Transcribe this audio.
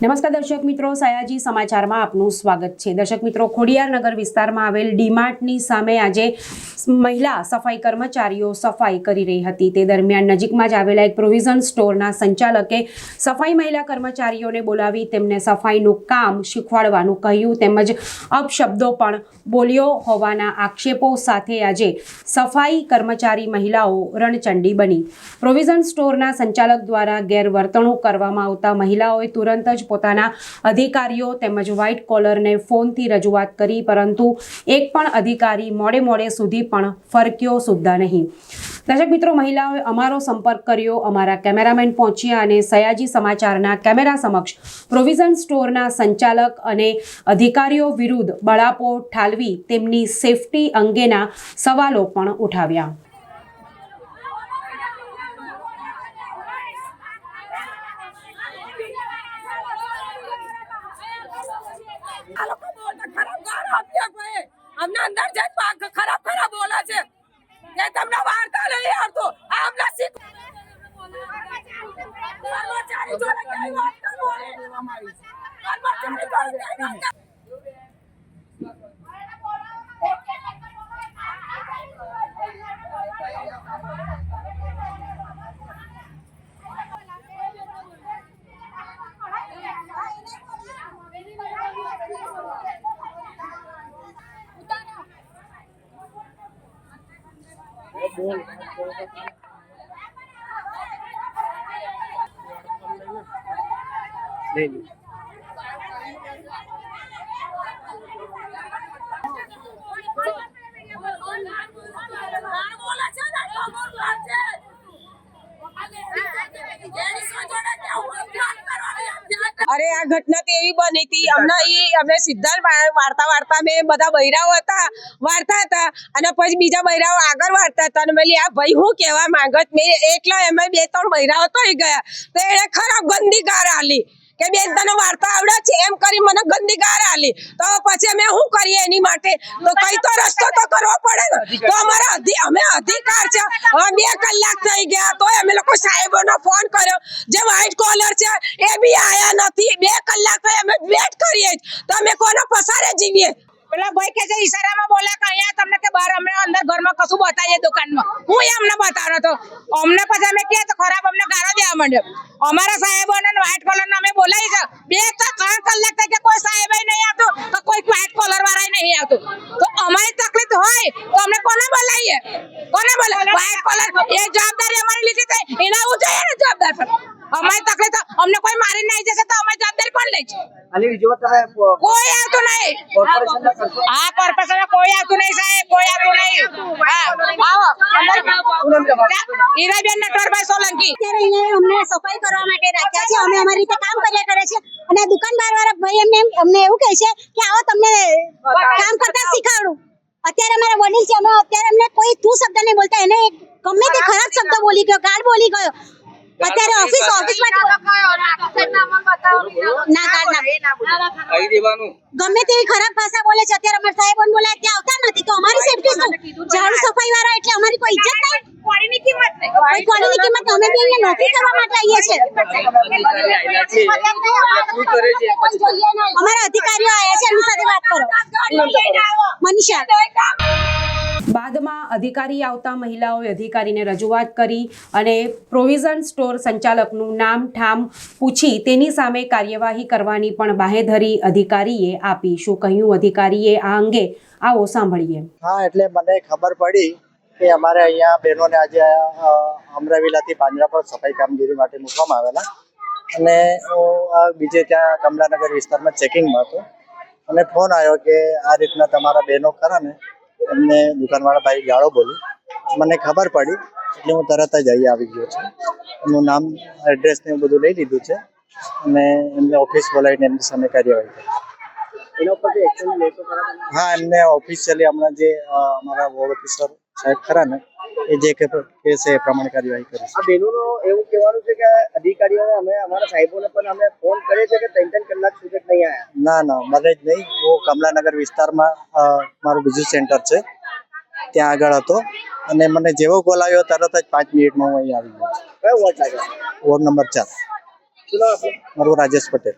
નમસ્કાર દર્શક મિત્રો, સયાજી સમાચારમાં આપનું સ્વાગત છે. દર્શક મિત્રો, ખોડિયાર નગર વિસ્તારમાં આવેલ ડીમાર્ટની સામે આજે મહિલા સફાઈ કર્મચારીઓ સફાઈ કરી રહી હતી. તે દરમિયાન નજીકમાં જ આવેલા એક પ્રોવિઝન સ્ટોરના સંચાલકે સફાઈ મહિલા કર્મચારીઓને બોલાવી તેમને સફાઈનું કામ શીખવાડવાનું કહ્યું તેમજ અપશબ્દો પણ બોલ્યો હોવાના આક્ષેપો સાથે આજે સફાઈ કર્મચારી મહિલાઓ રણચંડી બની. પ્રોવિઝન સ્ટોરના સંચાલક દ્વારા ગેરવર્તણૂક કરવામાં આવતા મહિલાઓએ તુરંત જ પોતાના અધિકારીઓ તેમજ વ્હાઇટ કોલરને ફોનથી રજૂઆત કરી, પરંતુ એક પણ અધિકારી મોડે મોડે સુધી પણ ફરક્યો સુદ્ધા નહીં. દર્શક મિત્રો, મહિલાઓએ અમારો સંપર્ક કર્યો, અમારા કેમેરામેન પહોંચ્યા અને સયાજી સમાચારના કેમેરા સમક્ષ પ્રોવિઝન સ્ટોરના સંચાલક અને અધિકારીઓ વિરુદ્ધ બળાપો ઠાલવી તેમની સેફટી અંગેના સવાલો પણ ઉઠાવ્યા. આ લોકો બોલતા, ખરાબ ગાળો આપ્યા કોઈ. અંદર જઈ ખરાબ ખરાબ બોલે છે. કે તમને વાર્તા નહીં આવતો. આ અમને શીખ કર્મચારી જોડે વાત ગાળ બોલે છે ને તો બોલવા છે. લેડીઝો જોડે કેવું વાત કરવાની હતી? અરે, આ ઘટના તો એવી બની હતી. અમને એ અમે સિદ્ધાર્થ વાર્તા વાર્તા મેં બધા બૈરાઓ હતા, વાર્તા હતા. અને પછી બીજા બૈરાઓ આગળ વાર્તા હતા. અને મેં આ ભાઈ હું કહેવા માંગત? મેં એકલા એમાં બે ત્રણ બૈરાઓ તો ગયા. તો એને ખરાબ ગંદી ગાર આલી. કે બેન, તને વાર્તા આવડે છે? એમ કરી મને ગંદી ગાર આલી. તો પછી અમે શું કરીએ એની માટે? તો કઈ તો રસ્તો તો કરવો પડે ને. તો અમારા અમે અધિકાર છે. બે કલાક થઈ ગયા તો અમે લોકો સાહેબોનો ફોન કર્યો. જે વ્હાઈટ કોલર છે, એ બી આયા નથી. બે કલાક થઈ, અમે વેટ કરીએ. તો અમે કોનો પસારે જીવીએ? પેલા ભાઈ કે છે ઈશારામાં બોલે કે અહીંયા તમને કે બહાર અમને અંદર ઘરમાં કશું બતાવીએ દુકાનમાં. હું અમને બતાવવાનો તો અમને પછી અમે કહે તો ખરાબ અમને ગાળો દેવા માંડ્યો. અમારા સાહેબોને વ્હાઈટ કોલર અમે બોલાવી છે. બે તો ત્રણ કલાક થઈ કે કોઈ સાહેબ નહીં આવતું તો કોઈ વ્હાઈટ કલર વાળા નહીં આવતું. તો અમારી તકલીફ હોય તો અમને કોને બોલાવીએ? કોને બોલાવીએ? વ્હાઈટ કલર એ જવાબદારી અમારી લીધી થઈ એના હું જોઈએ ને જવાબદાર અમારી તકલીફ તો અમને કોઈ મારી નહીં જશે તો અમારી જવાબદારી કોણ લે છે કોઈ આવતું નહીં. હા કોર્પોરેશન કોઈ આવતું નહીં સાહેબ કોઈ આવતું નહીં. હા આવો શું નામ તમારું? હીરાબેન નટવરભાઈ સોલંકી. અત્યારે અહીંયા અમને સફાઈ કરવા માટે રાખ્યા છે. અમે અમારી રીતે કામ કર્યા કરે છે. અને આ દુકાનદાર વાળા ભાઈ અમને અમને એવું કહે છે કે આવો તમને કામ કરતા શીખવાડું. અત્યારે અમારા વડીલ છે. અમે અત્યારે અમને કોઈ તું શબ્દ નહીં બોલતા. એને ગમે તે ખરાબ શબ્દ બોલી ગયો ગાળ બોલી ગયો. અત્યારે ઓફિસ ઓફિસમાં ના ગાળ ના ગમે તેવી ખરાબ ભાષા બોલે છે અત્યારે અમારા સાહેબ બોલાય ત્યાં આવતા નથી તો અમારી સેફટી શું ઝાડુ સફાઈ વાળા એટલે અમારી કોઈ ઇજ્જત નહીં કોણીની કોઈ કિંમત અમે બી અહીંયા નોકરી કરવા માટે આવીએ છીએ છે? અમારા અધિકારીઓ આવ્યા છે એમની સાથે વાત કરો. મનીષા. બાદમાં અધિકારી આવતા મહિલાઓએ અધિકારીને રજૂઆત કરી અને પ્રોવિઝન સ્ટોર સંચાલકનું નામ ઠામ પૂછી તેની સામે કાર્યવાહી કરવાની પણ બાહેધરી અધિકારીએ આપી. શું કહ્યું અધિકારીએ આ અંગે? આવો સાંભળીએ. હા એટલે મને ખબર પડી કે અમારે અહીંયા બહેનોને આજે અમરાવીલાથી પાંજરા પર સફાઈ કામગીરી માટે મૂકવામાં આવેલા. અને હું બીજે ત્યાં કમલાનગર વિસ્તારમાં ચેકિંગમાં હતો. અને ફોન આવ્યો કે આ રીતના તમારા બહેનો ખરા ને? એમને દુકાનવાળા ભાઈ ગાળો બોલી. મને ખબર પડી એટલે હું તરત જ અહીં આવી ગયો છું. એમનું નામ એડ્રેસ ને એવું બધું લઈ લીધું છે. અને એમને ઓફિસ બોલાવીને એમની સામે કાર્યવાહી કરી. એના? હા એમને ઓફિશિયલી હમણાં જે અમારા વોર્ડ ઓફિસર સાહેબ ખરા ને? એ જે કે છે એ પ્રમાણે કાર્યવાહી આ બેનોનો એવું કહેવાનું છે કે અધિકારીઓને અમે અમારા સાહેબોને પણ અમે ફોન કરે છે કે ત્રણ ત્રણ કલાક સુધી નહીં આવ્યા ના ના મને જ નહીં. હું કમલાનગર વિસ્તારમાં મારું બીજું સેન્ટર છે. ત્યાં આગળ હતો. અને મને જેવો કોલ આવ્યો તરત જ પાંચ મિનિટમાં હું અહીં આવી ગયો કયો વોટ લાગે? વોર્ડ નંબર ચાર. મારું રાજેશ પટેલ.